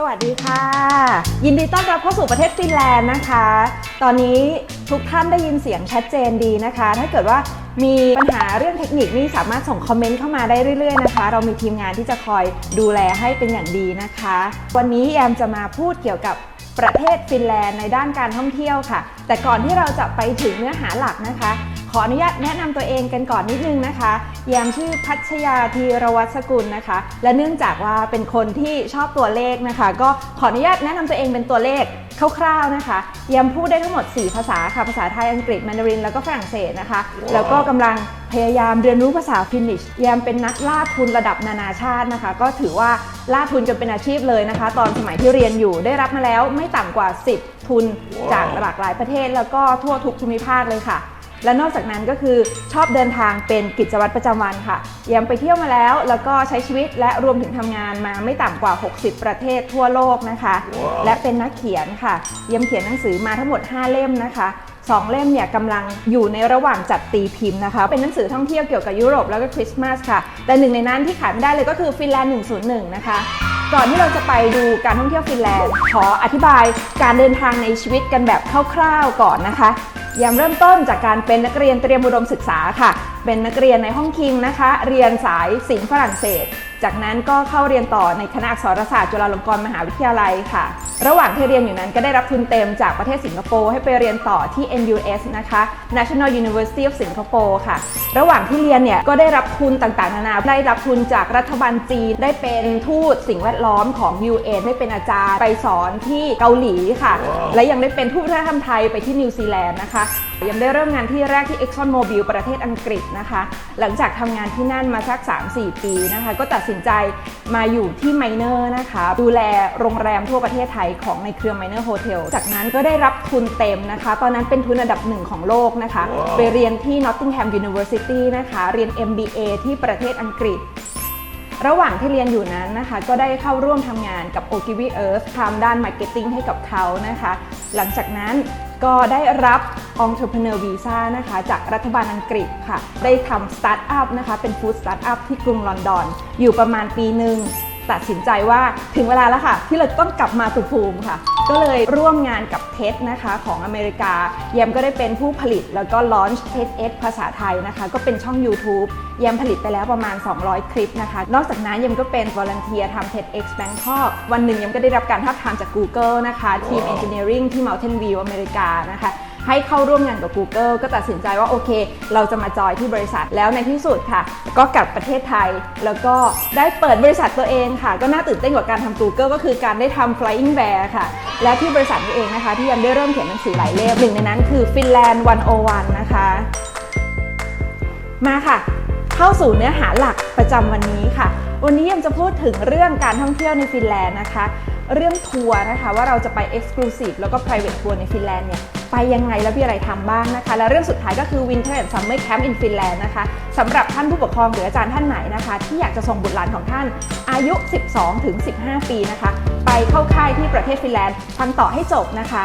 สวัสดีค่ะ ยินดีต้อนรับเข้าสู่ประเทศฟินแลนด์นะคะ ตอนนี้ทุกท่านได้ยินเสียงชัดเจนดีนะคะ ถ้าเกิดว่ามีปัญหาเรื่องเทคนิคนี่สามารถส่งคอมเมนต์เข้ามาได้เรื่อยๆนะคะ เรามีทีมงานที่จะคอยดูแลให้เป็นอย่างดีนะคะ วันนี้แอมจะมาพูดเกี่ยวกับประเทศฟินแลนด์ในด้านการท่องเที่ยวค่ะ แต่ก่อนที่เราจะไปถึงเนื้อหาหลักนะคะ ออนุญาตแนะนำตัวเองกันก่อนนิดนึงนะคะแยมชื่อพัชยาธีรวัตรสกุลนะคะ และเนื่องจากว่าเป็นคนที่ชอบตัวเลขนะคะ ก็ขออนุญาตแนะนำตัวเองเป็นตัวเลขคร่าวๆนะคะแยมพูดได้ทั้งหมด 4 ภาษาค่ะ ภาษาไทย อังกฤษ แมนดาริน แล้วก็ฝรั่งเศสนะคะ แล้วก็กำลังพยายามเรียนรู้ภาษาฟินนิชแยมเป็นนักล่าทุนระดับนานาชาตินะคะ ก็ถือว่าล่าทุนจนเป็นอาชีพเลยนะคะ ตอนสมัยที่เรียนอยู่ได้รับมาแล้วไม่ต่ำกว่า 10 ทุนจากหลากหลายประเทศ แล้วก็ทั่วทุกภูมิภาคเลยค่ะ และนอกจากนั้นก็คือชอบเดินทางเป็นกิจวัตรประจำวันค่ะยังไปเที่ยวมาแล้ว แล้วก็ใช้ชีวิตและรวมถึงทำงานมาไม่ต่ำกว่า 60 ประเทศทั่วโลกนะคะและเป็นนักเขียนค่ะเยังเขียนหนังสือมาทั้งหมด 5 เล่มนะคะ สองเล่มเนี่ยกำลังอยู่ในระหว่างจัดตีพิมพ์นะคะ เป็นหนังสือท่องเที่ยวเกี่ยวกับยุโรปแล้วก็คริสต์มาสค่ะ แต่หนึ่งในนั้นที่ขาดไม่ได้เลยก็คือฟินแลนด์101 นะคะ ก่อนที่เราจะไปดูการท่องเที่ยวฟินแลนด์ ขออธิบายการเดินทางในชีวิตกันแบบคร่าวๆก่อนนะคะยามเริ่มต้นจากการเป็นนักเรียนเตรียมอุดมศึกษาค่ะ เป็นนักเรียนในห้องคิงนะคะ เรียนสายศิลป์ฝรั่งเศส จากนั้นก็เข้าเรียนต่อในคณะอักษรศาสตร์จุฬาลงกรณ์มหาวิทยาลัยค่ะ ระหว่างที่เรียนอยู่นั้นก็ได้รับทุนเต็มจากประเทศสิงคโปร์ให้ไปเรียนต่อที่ NUS นะคะ National University of Singapore ค่ะ ระหว่างที่เรียนเนี่ยก็ได้รับทุนต่างๆ นานา ได้รับทุนจากรัฐบาลจีน ได้เป็นทูตสิ่งแวดล้อมของ UN ได้เป็นอาจารย์ไปสอนที่เกาหลีค่ะและยังได้เป็นทูตวัฒนธรรมไทยไปที่นิวซีแลนด์นะคะ ยังได้เริ่มงานที่แรกที่ Exxon Mobil ประเทศอังกฤษนะคะ หลังจากทำงานที่นั่นมาสัก 3-4 ปีนะคะ ก็ตัดสินใจมาอยู่ที่ไมเนอร์นะคะ ดูแลโรงแรมทั่วประเทศไทยของในเครือไมเนอร์โฮเทลจากนั้นก็ได้รับทุนเต็มนะคะ ตอนนั้นเป็นทุนอันดับหนึ่งของโลกนะคะ ไปเรียนที่ Nottingham University นะคะ เรียน MBA ที่ประเทศอังกฤษระหว่างที่เรียนอยู่นั้นนะคะ ก็ได้เข้าร่วมทำงานกับ o g i v y Earth ทำด้านมาร์เก็ตติ้งให้กับเขานะคะ หลังจากนั้น ก็ได้รับ Entrepreneur Visa นะคะจากรัฐบาลอังกฤษค่ะ ได้ทำสตาร์ทอัพนะคะเป็นฟู้ดสตาร์ทอัพที่กรุงลอนดอน อยู่ประมาณปีหนึ่ง ตัดสินใจว่าถึงเวลาแล้วค่ะ ที่เราต้องกลับมาสุภูมิค่ะ ก็เลยร่วมงานกับเท็นะคะของอเมริกา แยมก็ได้เป็นผู้ผลิตแล้วก็ลอนช์ TEDx ภาษาไทยนะคะ ก็เป็นช่อง YouTube แยมผลิตไปแล้วประมาณ 200 คลิปนะคะ นอกจากนั้นแยมก็เป็นวอลันเทียทำ TEDx Bangkok วันหนึ่งแยมก็ได้รับการทับทามจาก Google นะคะทีม Engineering ที่ Mountain View อเมริกานะคะ ให้เข้าร่วมงานกับ Google ก็ตัดสินใจว่าโอเค เราจะมาจอยที่บริษัทแล้วในที่สุดค่ะ ก็กลับประเทศไทย แล้วก็ได้เปิดบริษัทตัวเองค่ะ ก็น่าตื่นเต้นกว่าการทำ Google ก็คือการได้ทำ Flying Bear ค่ะ และที่บริษัทนี้เองนะคะ ที่ยังได้เริ่มเขียนหนังสือหลายเล่มหนึ่งในนั้นคือ Finland 101 นะคะ มาค่ะ เข้าสู่เนื้อหาหลักประจำวันนี้ค่ะ วันนี้ยังจะพูดถึงเรื่องการท่องเที่ยวในฟินแลนด์นะคะเรื่องทัวร์นะคะว่าเราจะไป Exclusive แล้วก็ Private ทัวร์ในฟินแลนด์เนี่ย ไปยังไงแล้วมีอะไรทำบ้างนะคะ และเรื่องสุดท้ายก็คือ Winter and Summer Camp in Finland นะคะสำหรับท่านผู้ปกครองหรืออาจารย์ท่านไหนนะคะ ที่อยากจะส่งบุตรหลานของท่านอายุ 12-15 ปีนะคะ ไปเข้าค่ายที่ประเทศฟินแลนด์ฟังต่อให้จบนะคะ